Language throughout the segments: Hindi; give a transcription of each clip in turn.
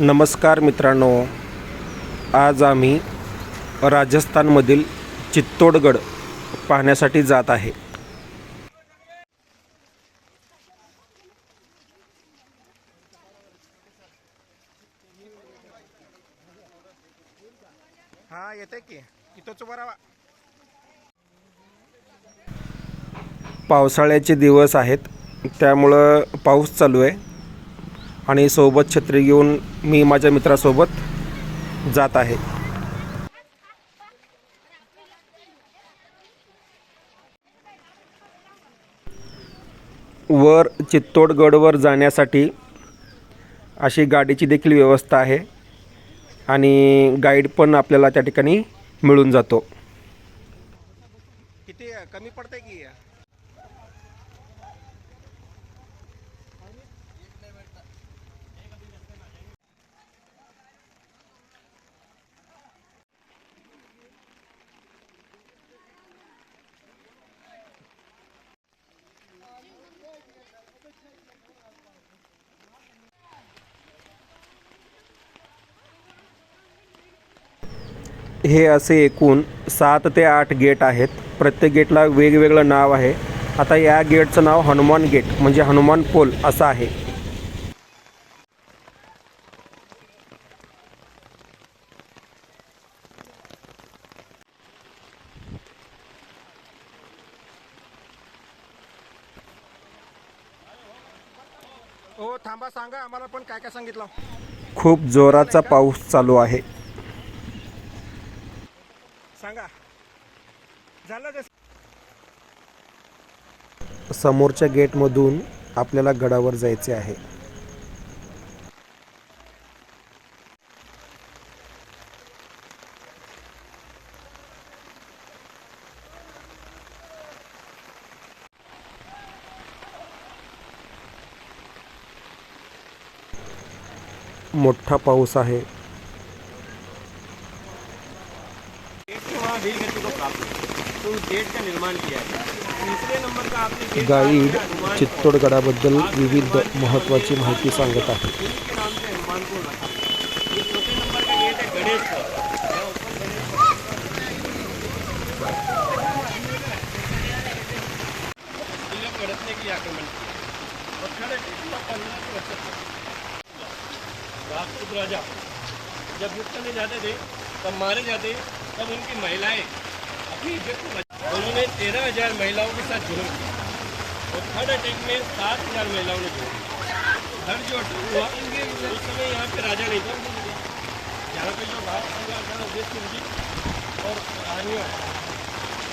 नमस्कार मित्रांनो. आज आम्ही राजस्थानमधील चित्तोडगड पाहण्यासाठी जात आहे. हा येते की. इथंच बरावा पावसाळ्याचे दिवस आहेत. त्यामुळं पाऊस चालू आहे. आणि सोबत छत्री घेऊन मी माझ्या मित्रासोबत जात आहे. वर चित्तोडगडवर जाण्यासाठी अशी गाडीची देखील व्यवस्था आहे आणि गाईड पण आपल्याला त्या ठिकाणी मिळून जातो. किती कमी पडतंय की? हे असे एकूण सात ते आठ गेट आहेत. प्रत्येक गेटला वेगवेगळं नाव आहे. आता या गेटचं नाव हनुमान गेट म्हणजे हनुमान पोल असं आहे. हो थांबा सांगा. आम्हाला पण काय काय सांगितलं? खूप जोराचा पाऊस चालू आहे. सांगा. झालं ते समोरच्या गेटमधून आपल्याला गडावर जायचे आहे. मोठा पाऊस आहे. गाईड का हनुमान चित्तोडगडाबद्दल विविध महत्त्वाची माहिती सांगत आहे के नाम से हनुमान को रखा ये चौथे नंबर का गेट है राजपूत राजा जब युद्ध करने जाते थे तब मारे जाते तब उनकी महिलाएँ अपनी इज़्ज़त को उन्होंने तेरह हज़ार महिलाओं के साथ जुर्म किया और थर्ड अटैक में सात हज़ार महिलाओं ने जुर्म किया थर्ड जो अटैक हुआ उस समय यहाँ पे राजा नहीं था। यहाँ पे जो भारत सरकार था उदेश सिंह जी और रानियों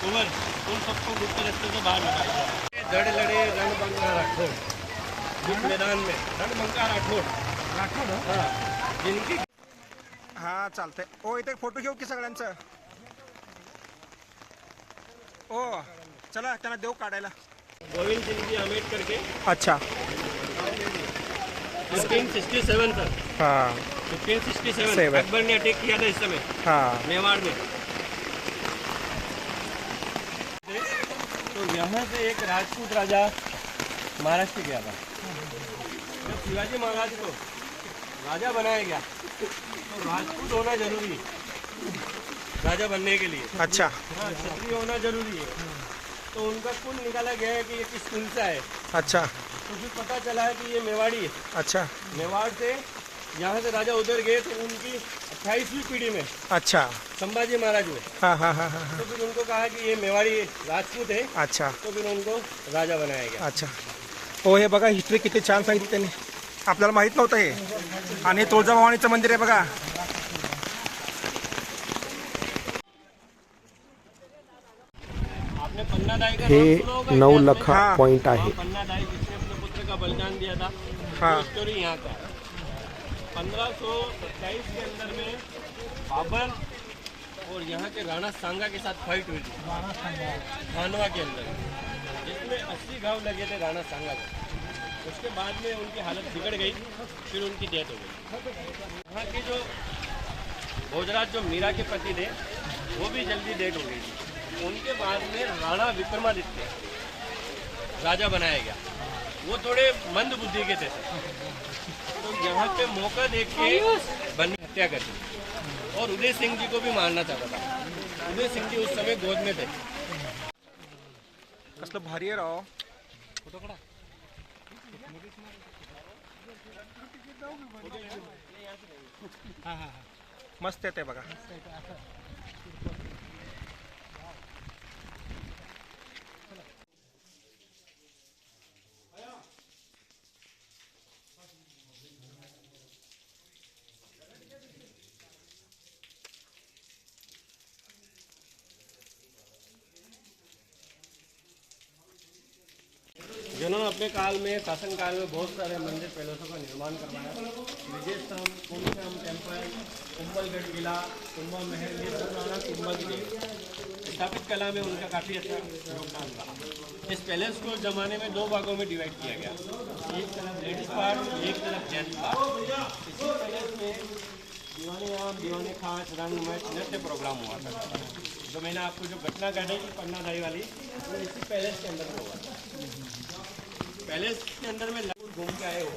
कुंवर उन सबको गुप्त रस्ते से बाहर निकाल दिया धड़ लड़े रणबंका राठौड़ मैदान में। रण रणबंका राठौड़ राठौड़ हाँ जिनकी हा चालतंय. ओ इथे फ़ोटो घेऊ की सगळ्यांचं? ओ चला त्यांना देऊ काढायला. गोविंद सिंह जी अंबेडकर के. अच्छा. 1567 तक हा. 1567 Seven. अकबर ने अटैक किया था इस समय. हा. मेवाड़ में. तो यहाँ से एक राजपूत राजा महाराष्ट्र गया था। जब शिवाजी महाराज को राजा बनाया गया तो राजपूत होना ज़रूरी है। राजा बनने के लिए। अच्छा। हाँ क्षत्रिय होना ज़रूरी है। तो उनका कुल निकाला गया है कि ये किस कुल से है अच्छा। तो फिर पता चला है कि ये मेवाड़ी है। अच्छा। मेवाड़ से यहाँ से राजा उधर गए तो उनकी अट्ठाईसवीं पीढ़ी में। अच्छा। संभाजी महाराज हुए। हा हा हा हा हा. तो फिर उनको कहा कि ये मेवाड़ी राजपूत है। अच्छा। तो फिर उनको राजा बनाया गया। अच्छा। हो हे बघा हिस्ट्री किती छान सांगितली त्यांनी आपल्याला माहीत नव्हतं हे आणि तुळजाभवानीचं मंदिर आहे बघा हे नऊ? लखा। पॉइंट आहे हाँ, पन्ना दाई जिसने अपने पुत्र का बलिदान दिया था। वो स्टोरी यहाँ का पंद्रह सौ सत्ताईस के अंदर में बाबर और यहाँ के राणा सांगा के साथ फाइट हुई थी खानवा के अंदर जिसमें अस्सी घाव लगे थे राणा सांगा को उसके बाद में उनकी हालत बिगड़ गई फिर उनकी डेथ हो गई। यहाँ के जो भोजराज जो मीरा के पति थे वो भी जल्दी डेथ हो गई थी उनके बाद में राणा विक्रमादित्य राजा बनाया गया। वो थोड़े मंद बुद्धि के थे। तो यहाँ पे मौका देख के बन हत्या कर दी। और उदय सिंह जी को भी मारना चाहता था। उदय सिंह जी उस समय गोद में थे। कसलं भारी आहे राव। मस्त येते बघा. काल में, शासन काल में बहुत सारे मंदिर पैलेसों का निर्माण करवाया। विजय स्तंभ कुंभश्याम टेंपल, कुंभलगढ़ किला कुंभा महल ये सब पुराना कुंभगिरी स्थापित कला में उनका काफ़ी अच्छा योगदान रहा। इस पैलेस को जमाने में दो भागों में डिवाइड किया गया। एक तरफ़ लेडीज़ पार्ट एक तरफ़ जेंट्स पार्ट इसी पैलेस में दीवाने आम, दीवाने खास, रंग मैच नृत्य प्रोग्राम हुआ था। जो मैंने आपको जो घटना घटाई थी पन्नादाई वाली, वो इसी पैलेस के अंदर हुआ था। पैलेस के अंदर में लगभग घूम के आए हो?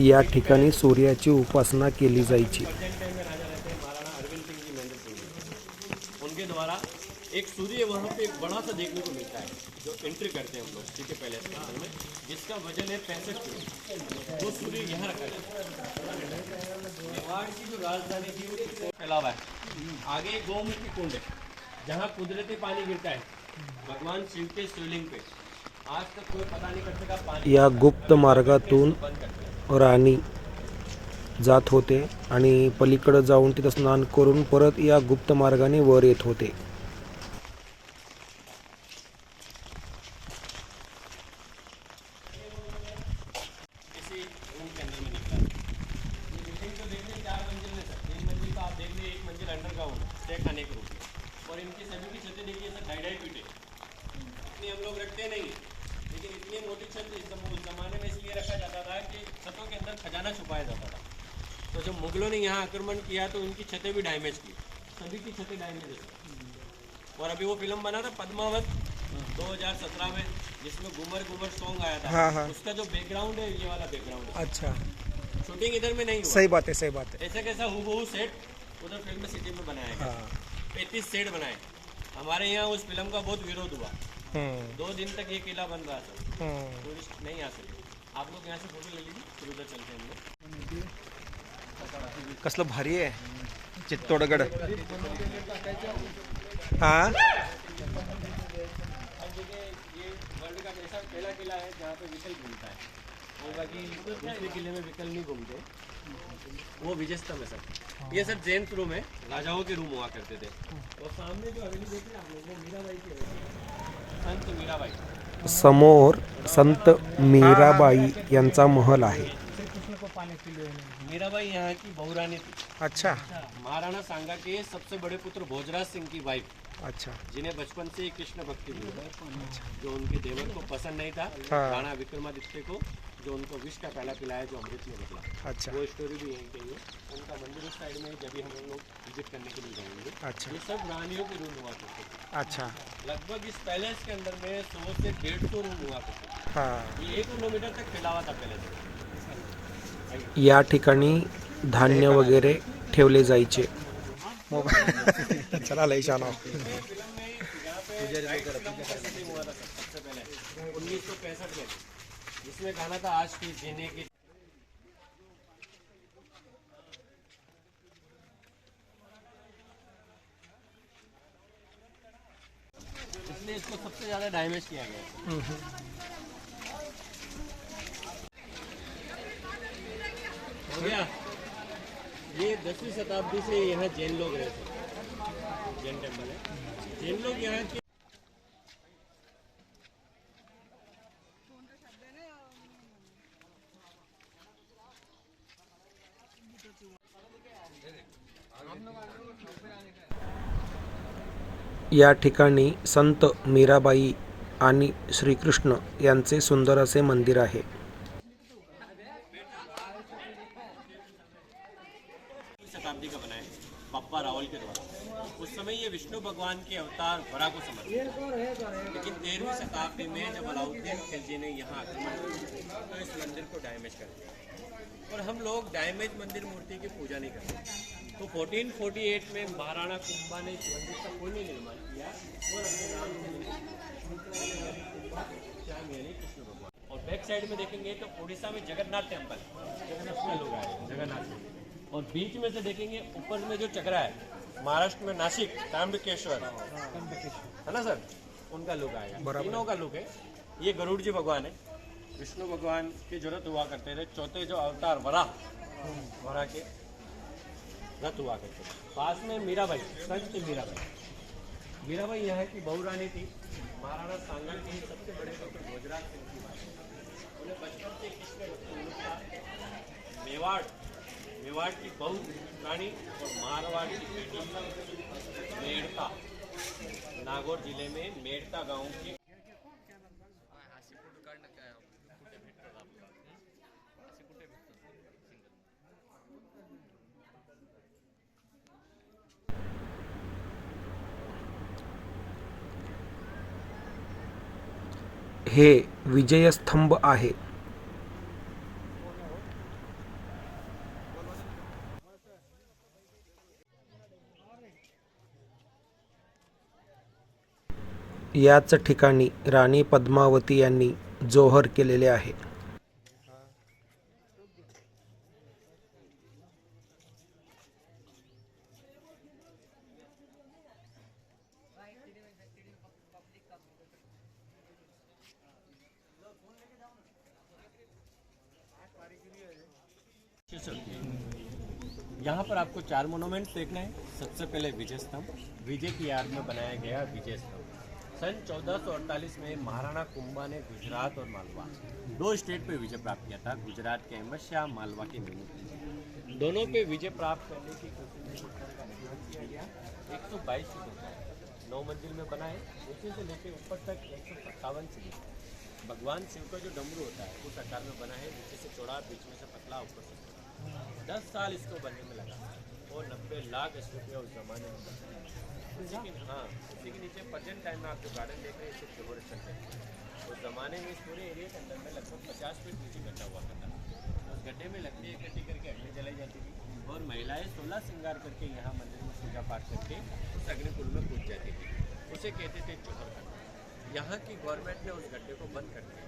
या ठिकाणी सूर्याची उपासना केली जायची. उनके द्वारा एक सूर्य वहाँ पे एक बड़ा सा देखने को मिलता है जो एंट्री करते हैं हम लोग ठीक है पैलेस के अंदर में जिसका वज़न है पैंसठ किलो। वो सूर्य यहाँ रखा है। मेवाड़ की जो राजधानी थी वो कितने फैला हुआ है। आगे गौमुखी कुंड है जहाँ कुदरती पानी गिरता है। भगवान शिव के शिवलिंग पे। या गुप्त मार्गातून राणी जात होते आणि पलीकडं जाऊन तिथं स्नान करून परत या गुप्त मार्गाने वर येत होते. इसी रूम के अंदर जब मुगलों ने यहाँ आक्रमण किया तो उनकी छतें भी डैमेज की। सभी की छतें डैमेज है। और अभी वो फ़िल्म बना था पद्मावत 2017 में जिसमें घूमर घूमर सॉन्ग आया था। हाँ, हाँ। उसका जो बैकग्राउंड है ये वाला बैकग्राउंड अच्छा। शूटिंग इधर में नहीं हुआ। सही बात है सही बात है। ऐसा कैसा हूबहू सेट उधर फ़िल्म सिटी में बनाया गया। हाँ। पैंतीस सेट बनाए। हमारे यहाँ उस फ़िल्म का बहुत विरोध हुआ। हम्म, दो दिन तक ये किला बन रहा था। हम्म. टूरिस्ट नहीं आ सके। आप लोग यहाँ से फ़ोटो ले लीजिए फिर उधर चलते हैं हम लोग। कसलं भारी आहे. चित्तोडगड. हा? अब देखिए ये वर्ल्ड का ऐसा पहला किला है जहाँ पे विकल घूमता है और बाकी दूसरे किले में विकल नहीं घूमते वो विजय स्तंभ है सर ये सर जैन रूम है। राजाओं के रूम हुआ करते थे। और सामने जो हवेली देखी आप लोग वो मीराबाई की हवेली है। संत मीराबाई। समोर संत मीराबाई यांचा महल आहे. मीराबाई यहाँ की बहुरानी थी। अच्छा। महाराणा सांगा के सबसे बड़े पुत्र भोजराज सिंह की वाइफ अच्छा। जिन्हें बचपन से ही कृष्ण भक्ति हुई जो उनके देवर को पसंद नहीं था हाँ। राणा विक्रमादित्य को जो उनको विष का पहला पिलाया जो अमृत में बदला अच्छा। वो स्टोरी भी यहीं की है उनका मंदिर उस साइड में जब भी हम लोग विज़िट करने के लिए जाएँगे। अच्छा। ये सब रानियों के रूम हुआ करते थे। अच्छा। लगभग इस पैलेस के अंदर में सौ से डेढ़ सौ रूम हुआ करते थे। ये एक किलोमीटर तक फैला हुआ था पैलेस या ठिकाणी धान्य वगैरे ठेवले जायचे. मोबाईल चला लई छान फ़िल्म में यहाँ पे राइट फ़िल्म का shooting हुआ था सर, सबसे पहले उन्नीस सौ पैंसठ में जिसमें गाना था आज की जीने की इसलिए इसको सबसे ज़्यादा डैमेज किया गया। हो गया। ये दसवीं शताब्दी से यहाँ जैन लोग रहते हैं। जैन टेम्पल है। जैन लोग यहाँ के या ठिकाणी संत मीराबाई आणि श्रीकृष्ण यांचे सुंदर असे मंदिर आहे. शताब्दी का बना है बप्पा रावल के द्वारा। उस समय ये विष्णु भगवान के अवतार वरा को समर्पित लेकिन तेरहवीं शताब्दी में जब अलाउद्दीन खिलजी ने यहाँ आक्रमण तो इस मंदिर को डैमेज कर दिया। और हम लोग डैमेज मंदिर मूर्ति की पूजा नहीं करते। तो 1448 में महाराणा कुंभा ने इस मंदिर का पुण्य निर्माण किया और अपने नाम कृष्ण भगवान। और बैक साइड में देखेंगे तो उड़ीसा में जगन्नाथ टेंपल जगन्नाथ लोग आए जगन्नाथ और बीच में से देखेंगे ऊपर में जो चक्रा है महाराष्ट्र में नासिक ताम्रकेश्वर है ना सर? उनका लुक आएगा। तीनों का लुक है। ये गरुड़ जी भगवान है। विष्णु भगवान की ज़रूरत हुआ करते थे। चौथे जो अवतार वराह वराह के रथ हुआ करते थे। पास में मीराबाई संत मीराबाई। मीराबाई यहाँ की बहुरानी थी। महाराणा सांगल के सबसे बड़े गुजरात सिंह की बात उन्हें बचपन से मेवाड़ मेवाड़ की बहु रानी और मारवाड़ की बेटी मेड़ता। नागौर ज़िले में मेड़ता गाँव के हे विजयस्तंभ आहे. याच ठिकाणी राणी पद्मावती यांनी जोहर केलेले आहे. यहाँ पर आपको चार मोनूमेंट्स देखना है। सबसे पहले विजय स्तंभ। विजय की याद में बनाया गया विजय स्तंभ। सन 1448 में महाराणा कुंभा ने गुजरात और मालवा, दो स्टेट पे विजय प्राप्त किया था। गुजरात के अहमद शाह, मालवा के दोनों पे विजय प्राप्त करने की कोशिश किया गया। एक सौ बाईस नौ मंजिल में बना है। नीचे से लेके ऊपर तक एक सौ सत्तावन सीढ़ी भगवान शिव का जो डमरू होता है, उस आकार में बना है। नीचे से चौड़ा, बीच में से पतला, ऊपर से। दस साल इसको बनने में लगा। और नब्बे लाख रुपये उस जमाने में हाँ नीचे प्रेजेंट टाइम में आप जो गार्डन देख रहे हैं इसे जोहर सेंटर उस जमाने में इस पूरे एरिया के अंदर में लगभग पचास फीट नीचे गड्ढा हुआ करता था। उस गड्ढे में लकड़ी इकट्ठी करके अग्नि जलाई जाती थी और महिलाएँ सोलह श्रृंगार करके यहाँ मंदिर में पूजा पाठ करके उस अग्निकुंड में कूद जाती थी। उसे कहते थे जोहर करना यहाँ की गवर्नमेंट ने उस गड्ढे को बंद कर दिया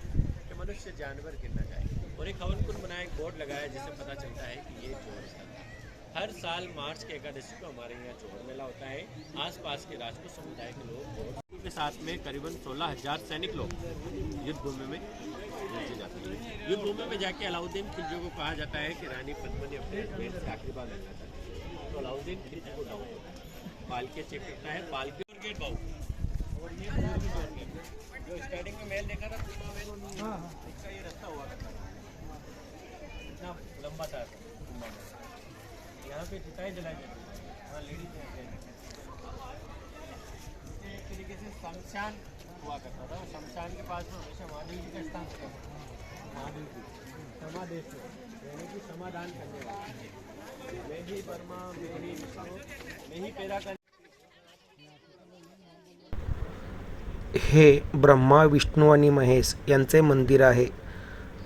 कि मनुष्य जानवर गिर न जाए। और एक हवन कुंड बनाया, एक बोर्ड लगाया, जिससे पता चलता है कि ये जोहर स्थल हर साल मार्च के एकादशी को हमारे यहाँ जोहर मेला होता है। आसपास के राजपूत समुदाय के लोग के साथ में करीबन सोलह हज़ार सैनिक लोग युद्ध भूमि में जाते हैं। युद्ध भूमि में जाके अलाउद्दीन खिलजी को कहा जाता है कि रानी पद्मनी अपने बेल से आखिरी बार लड़ना चाहती है। तो अलाउद्दीन खिलजी को डाउन होता है। पालके चेक करता है पालके और गेट बाबू और ये जो स्टार्टिंग में मेल देखा था पूर्वा मेल इसका ये रास्ता हुआ। करता था इतना लंबा था। यहाँ पे चिताएं जलाई जाती थी वहाँ लेडीज एक तरीके से शमशान हुआ करता था। शमशान के पास में हमेशा महादेव जी का स्थान होता था। महादेव जी समादेश यानी कि समाधान करने वाला। मैं ही वर्मा मैं ही विष्णु मैं ही पैदा कर हे ब्रह्मा विष्णू आणि महेश यांचे मंदिर आहे.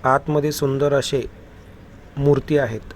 आतमध्ये सुंदर असे मूर्ती आहेत.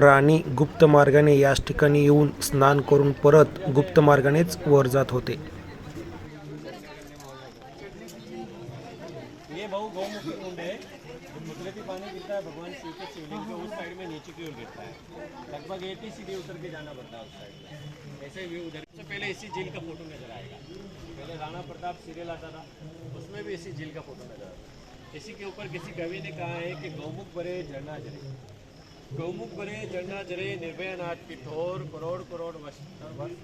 राणी गुप्त मार्गाने याच ठिकाणी येऊन स्नान करून परत गुप्त मार्गानेच वर जात होते. राणा प्रताप सीरियल आता था उसमें भी इसी झील का फोटो नजर आता इसी के ऊपर किसी कवि ने कहा है कि गौमुख झरना झरे। गौमुख बने झरना जरे निर्भय नाथ की करोड़ करोड़ वर्ष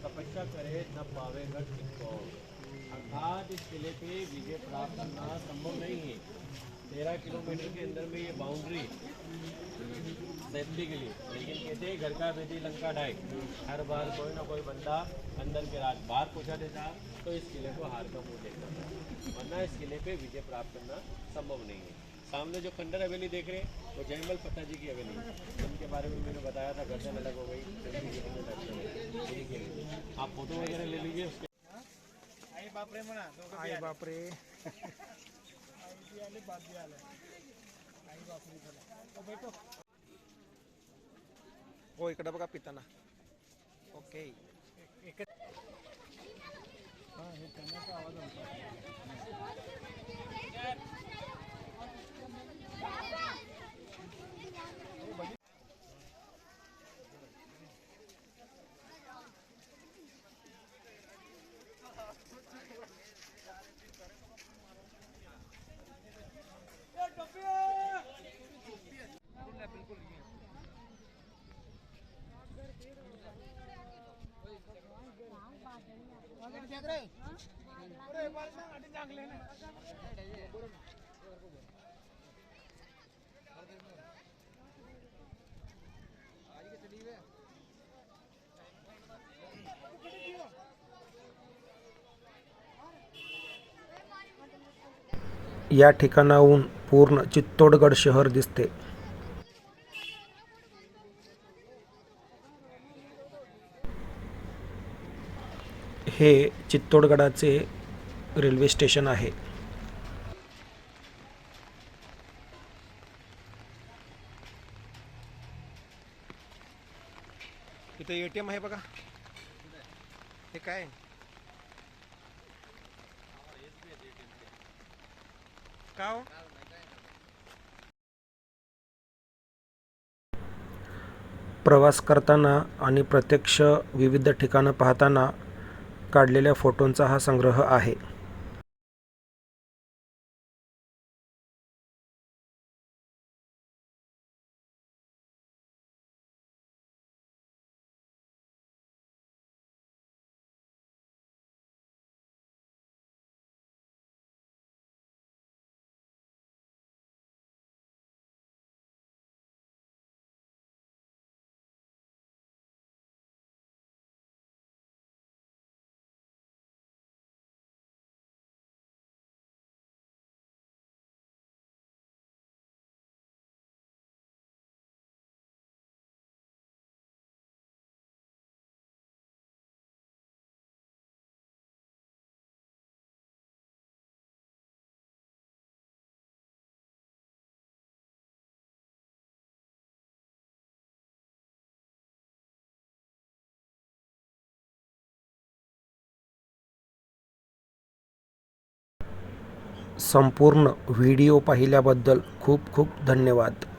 तपस्या करे, न पावे चित्तौड़ अर्थात इस किले पे विजय प्राप्त करना संभव नहीं है। तेरह किलोमीटर के अंदर में ये बाउंड्री सेफ्टी के लिए। लेकिन कहते हैं, घर का बेटी लंका ढाई हर बार कोई ना कोई बंदा अंदर के रात बाहर पहुँचा देता तो इस किले को हार का मुँह देखना वरना इस किले पे विजय प्राप्त करना संभव नहीं है। सामने जो खंडर हवेली देख रहे हैं वो जयमल पता जी की हवेली उनके बारे में मैंने बताया था गर्दन अलग हो गई। जल्दी जीवन में दर्द हो गए। यही के लिए आप फ़ोटो वगैरह ले। लीजिए उसके आई बापरे हो इकडं बघा पिताना ओके या ठिकाणाहून पूर्ण चित्तोडगड शहर दिसते. हे चित्तोडगडाचे रेल्वे स्टेशन आहे. इथं ए टी एम आहे बघा. हे काय? का हो? प्रवास करताना आणि प्रत्यक्ष विविध ठिकाणं पाहताना काढलेल्या फोटोंचा हा संग्रह आहे. संपूर्ण वीडियो पाहिल्याबद्दल खूप खूप धन्यवाद.